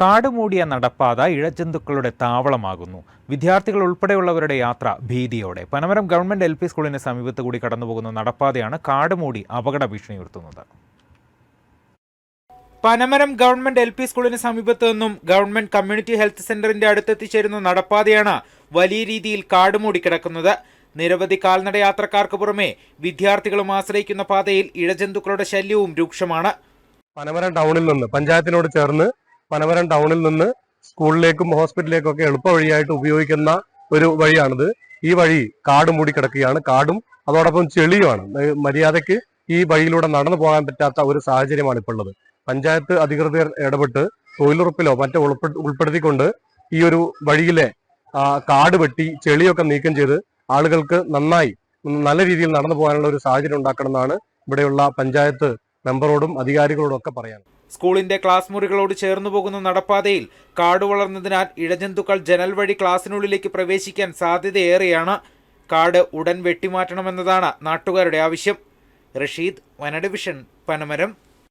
കാട് മൂടിയ നടപ്പാത ഇഴജന്തുക്കളുടെ താവളമാകുന്നു. വിദ്യാർത്ഥികൾ ഉൾപ്പെടെയുള്ളവരുടെ യാത്ര ഭീതിയോടെ. പനമരം ഗവൺമെന്റ് എൽ പി സ്കൂളിന് സമീപത്ത് കൂടി കടന്നുപോകുന്ന നടപ്പാതയാണ് കാടുമൂടി അപകട ഭീഷണി ഉയർത്തുന്നത്. പനമരം ഗവൺമെന്റ് എൽ പി സ്കൂളിന് സമീപത്ത് നിന്നും ഗവൺമെന്റ് കമ്മ്യൂണിറ്റി ഹെൽത്ത് സെന്ററിന്റെ അടുത്തെത്തിച്ചേരുന്ന നടപ്പാതയാണ് വലിയ രീതിയിൽ കാടുമൂടി കിടക്കുന്നത്. നിരവധി കാൽനട യാത്രക്കാർക്ക് പുറമെ വിദ്യാർത്ഥികളും ആശ്രയിക്കുന്ന പാതയിൽ ഇഴജന്തുക്കളുടെ ശല്യവും രൂക്ഷമാണ്. പനമരം ടൗണിൽ നിന്ന് പഞ്ചായത്തിനോട് ചേർന്ന് പനമരം ടൗണിൽ നിന്ന് സ്കൂളിലേക്കും ഹോസ്പിറ്റലിലേക്കും ഒക്കെ എളുപ്പ വഴിയായിട്ട് ഉപയോഗിക്കുന്ന ഒരു വഴിയാണിത്. ഈ വഴി കാട് മൂടി കിടക്കുകയാണ്. കാടും അതോടൊപ്പം ചെളിയുമാണ്. മര്യാദയ്ക്ക് ഈ വഴിയിലൂടെ നടന്നു പോകാൻ പറ്റാത്ത ഒരു സാഹചര്യമാണ് ഇപ്പോൾ ഉള്ളത് പഞ്ചായത്ത് അധികൃതർ ഇടപെട്ട് തൊഴിലുറപ്പിലോ മറ്റോ ഉൾപ്പെ- ഉൾപ്പെടുത്തിക്കൊണ്ട് ഈ ഒരു വഴിയിലെ കാട് വെട്ടി ചെളിയൊക്കെ നീക്കം ചെയ്ത് ആളുകൾക്ക് നന്നായി നല്ല രീതിയിൽ നടന്നു പോകാനുള്ള ഒരു സാഹചര്യം ഉണ്ടാക്കണമെന്നാണ് ഇവിടെയുള്ള പഞ്ചായത്ത് മെമ്പറോടും അധികാരികളോടും ഒക്കെ പറയാൻ സ്കൂളിന്റെ ക്ലാസ് മുറികളോട് ചേർന്നു പോകുന്ന നടപ്പാതയിൽ കാട് വളർന്നതിനാൽ ഇഴജന്തുക്കൾ ജനൽ വഴി ക്ലാസ്സിനുള്ളിലേക്ക് പ്രവേശിക്കാൻ സാധ്യതയേറെയാണ്. കാട് ഉടൻ വെട്ടിമാറ്റണമെന്നതാണ് നാട്ടുകാരുടെ ആവശ്യം. റഷീദ് വനഡിവിഷൻ പനമരം.